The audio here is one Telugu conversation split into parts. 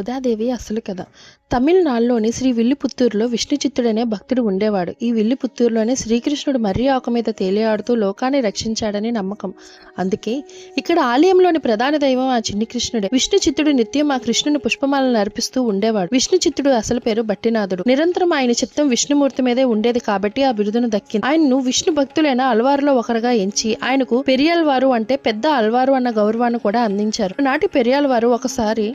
గోదాదేవి అసలు కథ. తమిళనాడులోని శ్రీ విల్లిపుత్తూరులో విష్ణు చిత్తుడనే భక్తుడు ఉండేవాడు. ఈ విల్లిపుత్తూరులోనే శ్రీకృష్ణుడు మర్రి ఆకు మీద తేలియాడుతూ లోకాన్ని రక్షించాడని నమ్మకం. అందుకే ఇక్కడ ఆలయంలోని ప్రధాన దైవం ఆ చిన్ని కృష్ణుడే. విష్ణు చిత్తుడు నిత్యం ఆ కృష్ణుని పుష్పమాలను అర్పిస్తూ ఉండేవాడు. విష్ణు చిత్తుడు అసలు పేరు భట్టినాథుడు. నిరంతరం ఆయన చిత్తం విష్ణుమూర్తి మీదే ఉండేది కాబట్టి ఆ బిరుదును దక్కింది. ఆయన్ను విష్ణు భక్తులైన అల్వారులో ఒకరుగా ఎంచి ఆయనకు పెరియాల్వారు అంటే పెద్ద అల్వారు అన్న గౌరవాన్ని కూడా అందించారు. నాటి పెరియాల్వారు ఒకసారి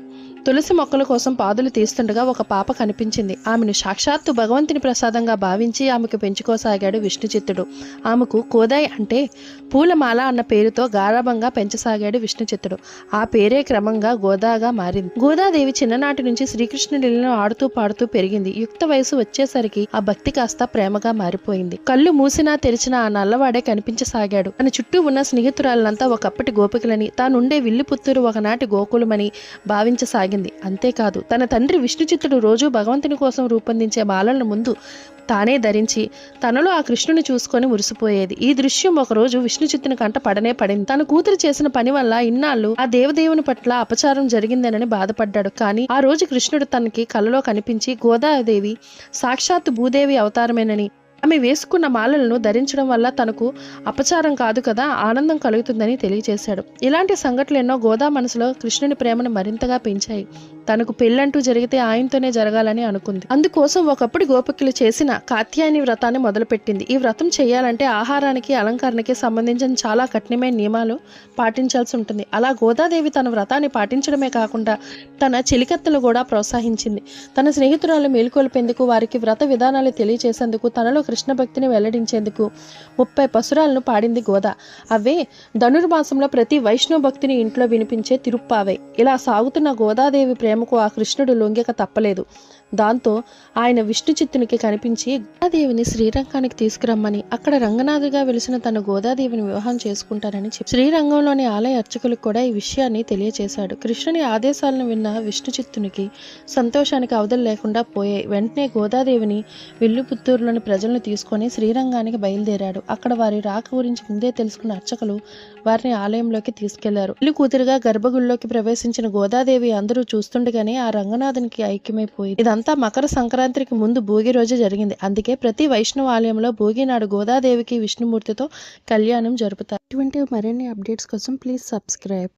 తులసి మొక్కల కోసం పాదులు తీస్తుండగా ఒక పాప కనిపించింది. ఆమెను సాక్షాత్తు భగవంతుని ప్రసాదంగా భావించి ఆమెకు పెంచుకోసాగాడు విష్ణుచిత్తుడు. ఆమెకు కోదాయ్ అంటే పూలమాల అన్న పేరుతో గారాభంగా పెంచసాగాడు విష్ణుచిత్తుడు. ఆ పేరే క్రమంగా గోదాగా మారింది. గోదాదేవి చిన్ననాటి నుంచి శ్రీకృష్ణుడిలో ఆడుతూ పాడుతూ పెరిగింది. యుక్త వయసు వచ్చేసరికి ఆ భక్తి కాస్త ప్రేమగా మారిపోయింది. కళ్ళు మూసినా తెరిచినా ఆ నల్లవాడే కనిపించసాగాడు. తన చుట్టూ ఉన్న స్నేహితురాలంతా ఒకప్పటి గోపికలని తానుండే విల్లిపుత్తూరు ఒకనాటి గోకులమని సాగింది. అంతేకాదు తన తండ్రి విష్ణుచిత్తుడు రోజు భగవంతుని కోసం రూపొందించే బాలలను ముందు తానే ధరించి తనలో ఆ కృష్ణుని చూసుకొని మురిసిపోయేది. ఈ దృశ్యం ఒకరోజు విష్ణుచిత్తుని కంట పడనే పడింది. తన కూతురు చేసిన పని వల్ల ఇన్నాళ్ళు ఆ దేవదేవుని పట్ల అపచారం జరిగిందేనని బాధపడ్డాడు. కానీ ఆ రోజు కృష్ణుడు తనకి కలలో కనిపించి గోదాదేవి సాక్షాత్తు భూదేవి అవతారమేనని ఆమె వేసుకున్న మాలలను ధరించడం వల్ల తనకు అపచారం కాదు కదా ఆనందం కలుగుతుందని తెలియజేశాడు. ఇలాంటి సంఘటనలు ఎన్నో గోదా మనసులో కృష్ణుని ప్రేమను మరింతగా పెంచాయి. తనకు పెళ్ళంటూ జరిగితే ఆయనతోనే జరగాలని అనుకుంది. అందుకోసం ఒకప్పుడు గోపికలు చేసిన కాత్యాయని వ్రతాన్ని మొదలుపెట్టింది. ఈ వ్రతం చేయాలంటే ఆహారానికి అలంకరణకి సంబంధించిన చాలా కఠినమైన నియమాలు పాటించాల్సి ఉంటుంది. అలా గోదాదేవి తన వ్రతాన్ని పాటించడమే కాకుండా తన చెలికత్తలు కూడా ప్రోత్సహించింది. తన స్నేహితురాలు మేలుకొల్పేందుకు వారికి వ్రత విధానాలు తెలియచేసేందుకు తనలో కృష్ణ భక్తిని వెల్లడించేందుకు ముప్పై పసురాలను పాడింది గోదా. అవే ధనుర్మాసంలో ప్రతి వైష్ణవ భక్తిని ఇంట్లో వినిపించే తిరుప్పావే. ఇలా సాగుతున్న గోదాదేవి ప్రేమకు ఆ కృష్ణుడు లొంగిక తప్పలేదు. దాంతో ఆయన విష్ణు చిత్తునికి కనిపించి గోదాదేవిని శ్రీరంగానికి తీసుకురమ్మని అక్కడ రంగనాథుగా వెలిసిన తన గోదాదేవిని వివాహం చేసుకుంటానని చెప్పి శ్రీరంగంలోని ఆలయ అర్చకులకు కూడా ఈ విషయాన్ని తెలియచేశాడు. కృష్ణుని ఆదేశాలను విన్న విష్ణు చిత్తునికి సంతోషానికి అవధులు లేకుండా పోయాయి. వెంటనే గోదాదేవిని విల్లుపుత్తూరులోని ప్రజలను తీసుకొని శ్రీరంగానికి బయలుదేరాడు. అక్కడ వారి రాక గురించి ముందే తెలుసుకున్న అర్చకులు వారిని ఆలయంలోకి తీసుకెళ్ళారు. ఇల్లు కూతురుగా గర్భగుడిలోకి ప్రవేశించిన గోదాదేవి అందరూ చూస్తుండగానే ఆ రంగనాథునికి ఐక్యమైపోయి ఇదంతా మకర సంక్రాంతికి ముందు భోగి రోజు జరిగింది. అందుకే ప్రతి వైష్ణవ ఆలయంలో భోగి నాడు గోదాదేవికి విష్ణుమూర్తితో కళ్యాణం జరుపుతారు. ఇటువంటి మరిన్ని అప్డేట్స్ కోసం ప్లీజ్ సబ్స్క్రైబ్.